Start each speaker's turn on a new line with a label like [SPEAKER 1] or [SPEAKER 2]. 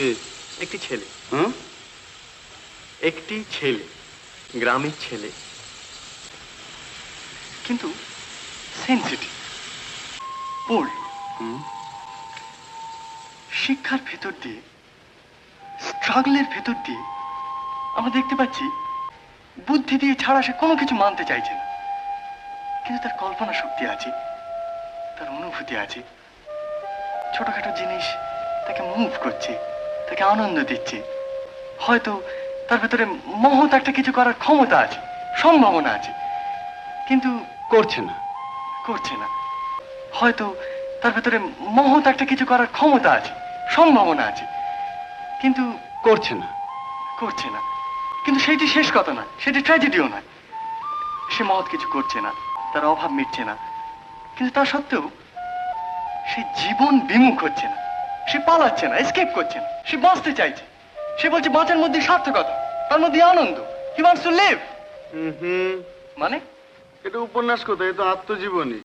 [SPEAKER 1] কে?
[SPEAKER 2] একটি ছেলে।
[SPEAKER 1] হ্যাঁ
[SPEAKER 2] একটি ছেলে। গ্রামের ছেলে। কিন্তু সেন্সিটিভ পোল্ড
[SPEAKER 1] হুম?
[SPEAKER 2] শিক্ষার ভেতর দিয়ে স্ট্রাগলের ভেতর দিয়ে আমরা দেখতে পাচ্ছি বুদ্ধি দিয়ে ছাড়া সে কোনো কিছু মানতে চাইছে না। কিন্তু তার কল্পনা শক্তি আছে তার অনুভূতি আছে। ছোটখাটো জিনিস তাকে মুভ করছে। তাকে আনন্দ দিচ্ছে। হয়তো তার ভেতরে মহৎ একটা কিছু করার ক্ষমতা আছে সম্ভাবনা আছে। কিন্তু
[SPEAKER 1] করছে না।
[SPEAKER 2] করছে না। হয়তো তার ভেতরে মহৎ একটা কিছু করার ক্ষমতা আছে সম্ভাবনা আছে। কিন্তু
[SPEAKER 1] করছে না।
[SPEAKER 2] করছে না। কিন্তু সেইটি শেষ কথা না সেটি ট্র্যাজেডিও নয়। সে মহৎ কিছু করছে না তার অভাব মিটছে না। কিন্তু তা সত্ত্বেও সে জীবন বিমুখ হচ্ছে না। সে পালাচ্ছে না এসকেপ করছে না। সে বাঁচতে চাইছে। সে বলছে বাঁচার মধ্যে সার্থকতা তার মধ্যে আনন্দ। He wants to live
[SPEAKER 1] hmm.
[SPEAKER 2] মানে?
[SPEAKER 1] এটা উপন্যাস কোথায়? এটা আত্মজীবনী।